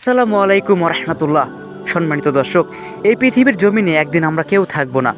আসসালামু আলাইকুম রহমতুল্লাহ সম্মানিত দর্শক, এই পৃথিবীর জমিনে একদিন আমরা কেউ থাকব না।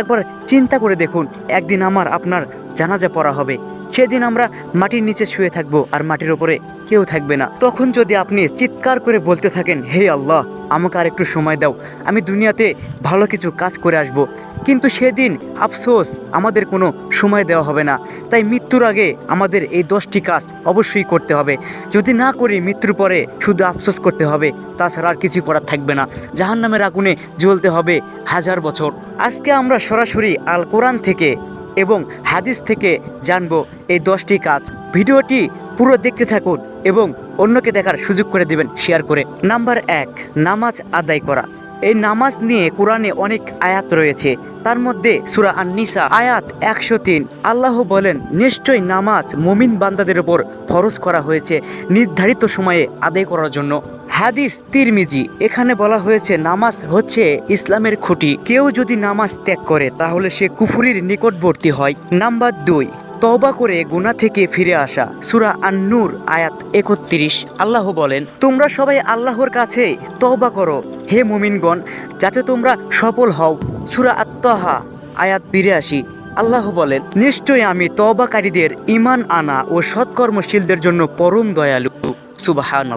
একবার চিন্তা করে দেখুন, একদিন আমার, আপনার জানাজা পড়া হবে। সেদিন আমরা মাটির নিচে শুয়ে থাকব আর মাটির ওপরে কেউ থাকবে না। তখন যদি আপনি চিৎকার করে বলতে থাকেন, হে আল্লাহ, আমাকে আর একটু সময় দাও, আমি দুনিয়াতে ভালো কিছু কাজ করে আসব। কিন্তু সেদিন আফসোস আমাদের কোনো সময় দেওয়া হবে না। তাই মৃত্যুর আগে আমাদের এই দশটি কাজ অবশ্যই করতে হবে। যদি না করি মৃত্যুর পরে শুধু আফসোস করতে হবে, তাছাড়া আর কিছু করার থাকবে না। জাহান নামের আগুনে জ্বলতে হবে হাজার বছর। আজকে আমরা সরাসরি আল কোরআন থেকে এবং হাদিস থেকে জানব এই দশটি কাজ। ভিডিওটি পুরো দেখতে থাকুন এবং অন্যকে দেখার সুযোগ করে দেবেন শেয়ার করে। নাম্বার এক, নামাজ আদায় করা। এই নামাজ নিয়ে কোরআনে অনেক আয়াত রয়েছে। তার মধ্যে সুরা আননিসা আয়াত একশো তিন। আল্লাহ বলেন, নিশ্চয়ই নামাজ মুমিন বান্দাদের ওপর ফরজ করা হয়েছে নির্ধারিত সময়ে আদায় করার জন্য। হাদিস তিরমিজি, এখানে বলা হয়েছে, নামাজ হচ্ছে ইসলামের খুঁটি। কেউ যদি নামাজ ত্যাগ করে, তাহলে সে কুফুরির নিকটবর্তী হয়। নাম্বার দুই তওবা করে গুনাহ থেকে ফিরে আসা। সুরা আন্নুর, আয়াত একত্রিশ। আল্লাহ বলেন, তোমরা সবাই আল্লাহর কাছে তওবা করো, হে মুমিনগণ, যাতে তোমরা সফল হও। সুরা আত্মহা আয়াত বিরাশি। আল্লাহ বলেন, নিশ্চয়ই আমি তওবাকারীদের ইমান আনা ও সৎকর্মশীলদের জন্য পরম দয়ালু। সুবাহান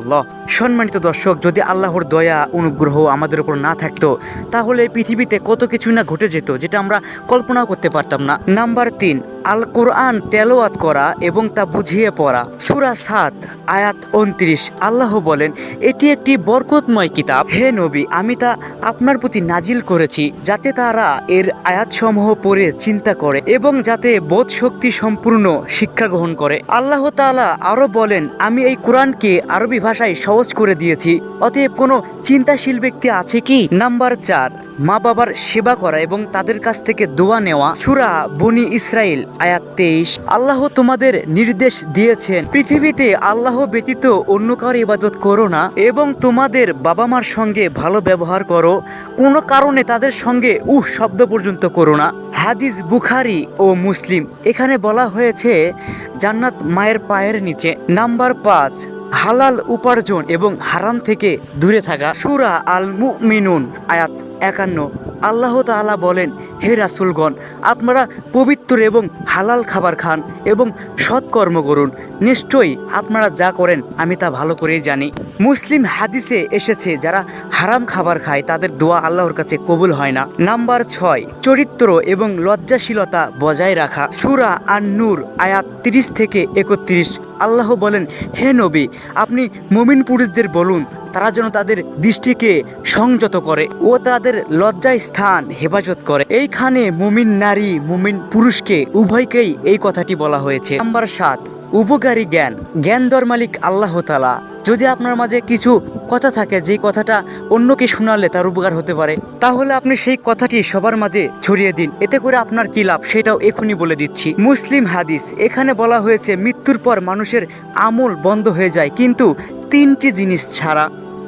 সম্মানিত দর্শক, যদি আল্লাহর দয়া, অনুগ্রহ আমাদের উপর না থাকতো, তাহলে পৃথিবীতে কত কিছু না ঘটে যেত, যেটা আমরা কল্পনাও করতে পারতাম না। নাম্বার তিন আল কোরআন তেলোয়াত করা এবং তা বুঝিয়ে পড়া। সুরা সাত, আয়াত উনত্রিশ। আল্লাহ বলেন, এটি একটি বরকতময় কিতাব। হে নবী, আমি তা আপনার প্রতি নাজিল করেছি যাতে তারা এর আয়াতসমূহ পড়ে চিন্তা করে এবং যাতে বোধ শক্তি সম্পূর্ণ শিক্ষা গ্রহণ করে। আল্লাহ তাআলা আরও বলেন, আমি এই কোরআনকে আরবি ভাষায় সহজ করে দিয়েছি। অতএব কোনো চিন্তাশীল ব্যক্তি আছে কি? নাম্বার চার মা বাবার সেবা করা এবং তাদের কাছ থেকে দোয়া নেওয়া। সুরা বনি ইসরাইল আয়াত তেইশ। আল্লাহ তোমাদের নির্দেশ দিয়েছেন, পৃথিবীতে আল্লাহ ব্যতীত অন্য কারও ইবাদত করো না এবং তোমাদের বাবা মার সঙ্গে ভালো ব্যবহার করো। কোনো কারণে তাদের সঙ্গে উহ শব্দ পর্যন্ত করো না। হাদিস বুখারি ও মুসলিম। এখানে বলা হয়েছে, জান্নাত মায়ের পায়ের নিচে। নাম্বার পাঁচ, হালাল উপার্জন এবং হারাম থেকে দূরে থাকা। সুরা আল মুমিনুন আয়াত একান্ন। আল্লাহ তাআলা বলেন, হে রাসুলগণ, আপনারা পবিত্র এবং হালাল খাবার খান এবং সৎকর্ম করুন। নিশ্চয়ই আপনারা যা করেন, আমি তা ভালো করেই জানি। মুসলিম হাদিসে এসেছে, যারা হারাম খাবার খায়, তাদের দোয়া আল্লাহর কাছে কবুল হয় না। নাম্বার ছয়, চরিত্র এবং লজ্জাশীলতা বজায় রাখা। সুরা আন নূর আয়াত তিরিশ থেকে একত্রিশ। আল্লাহ বলেন, হে নবী, আপনি মুমিন পুরুষদের বলুন, তারা যেন তাদের দৃষ্টিকে সংযত করে ও তাদের লজ্জায় স্থান হেফাজত করে। এইখানে মুমিন নারী, মুমিন পুরুষকে উভয়কেই এই কথাটি বলা হয়েছে। নাম্বার সাত, উপকারী জ্ঞান। জ্ঞান দর মালিক আল্লাহ তালা যদি আপনার মাঝে কিছু কথা থাকে, যে কথাটা অন্যকে শোনালে তার উপকার হতে পারে, তাহলে আপনি সেই কথাটি সবার মাঝে ছড়িয়ে দিন। এতে করে আপনার কি লাভ, সেটাও এখনই বলে দিচ্ছি। মুসলিম হাদিস, এখানে বলা হয়েছে, মৃত্যুর পর মানুষের আমল বন্ধ হয়ে যায়, কিন্তু তিনটি জিনিস ছাড়া।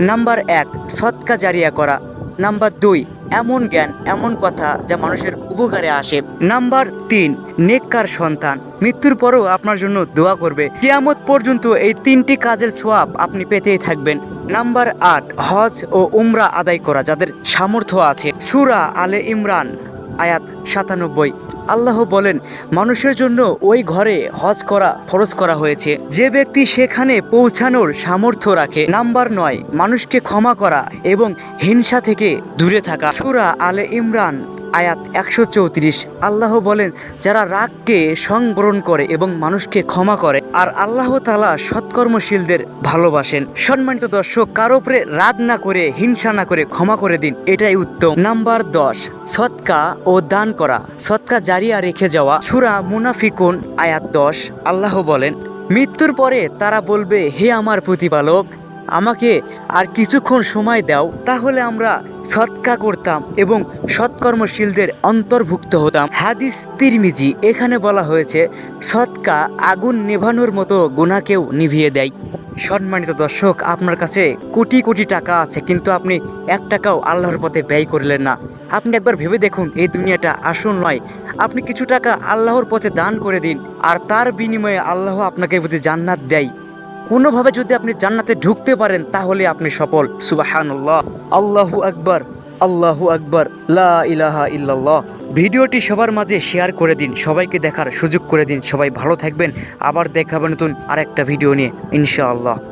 নাম্বার এক সৎকা জারিয়া করা। নাম্বার দুই, এমন জ্ঞান, এমন কথা যা মানুষের উপকারে আসে। নাম্বার তিন, নেককার সন্তান। মৃত্যুর পরও আপনার জন্য দোয়া করবে। কিয়ামত পর্যন্ত এই তিনটি কাজের সোয়াব আপনি পেতেই থাকবেন। নাম্বার আট, হজ ও উমরা আদায় করা, যাদের সামর্থ্য আছে। সুরা আলে ইমরান, আয়াত সাতানব্বই। আল্লাহ বলেন, মানুষের জন্য ওই ঘরে হজ করা, ফরজ করা হয়েছে। যে ব্যক্তি সেখানে পৌঁছানোর সামর্থ্য রাখে, নাম্বার নয়, মানুষকে ক্ষমা করা এবং হিংসা থেকে দূরে থাকা। সুরা আলে ইমরান আয়াত একশো চৌত্রিশ। আল্লাহ বলেন, যারা রাগকে সংবরণ করে এবং মানুষকে ক্ষমা করে, আর আল্লাহ তালা সৎকর্মশীলদের ভালোবাসেন। সম্মানিত দর্শক, কারও উপরে রাগ না করে, হিংসা না করে ক্ষমা করে দিন, এটাই উত্তম। নাম্বার দশ, সৎকা ও দান করা। সৎকা জারিয়া রেখে যাওয়া। সুরা মুনাফিকুন, আয়াত দশ। আল্লাহ বলেন, মৃত্যুর পরে তারা বলবে, হে আমার প্রতিপালক আমাকে আর কিছুক্ষণ সময় দাও, তাহলে আমরা সৎকা করতাম এবং সৎকর্মশীলদের অন্তর্ভুক্ত হতাম। হাদিস তিরমিজি এখানে বলা হয়েছে, সৎকা আগুন নেভানোর মতো গুণাকেও নিভিয়ে দেয়। সম্মানিত দর্শক, আপনার কাছে কোটি কোটি টাকা আছে, কিন্তু আপনি এক টাকাও আল্লাহর পথে ব্যয় করলেন না। আপনি একবার ভেবে দেখুন, এই দুনিয়াটা আসল নয়। আপনি কিছু টাকা আল্লাহর পথে দান করে দিন, আর তার বিনিময়ে আল্লাহ আপনাকে প্রতি জান্নাত দেয়। কোনোভাবে যদি আপনি জান্নাতে ঢুকতে পারেন, তাহলে আপনি সফল। সুবাহানুল্লাহ। আল্লাহু আকবর আল্লাহু আকবর, লা ইলাহা ভিডিওটি সবার মাঝে শেয়ার করে দিন, সবাইকে দেখার সুযোগ করে দিন। সবাই ভালো থাকবেন, আবার দেখাবেন নতুন আরেকটা ভিডিও নিয়ে, ইনশাআল্লাহ।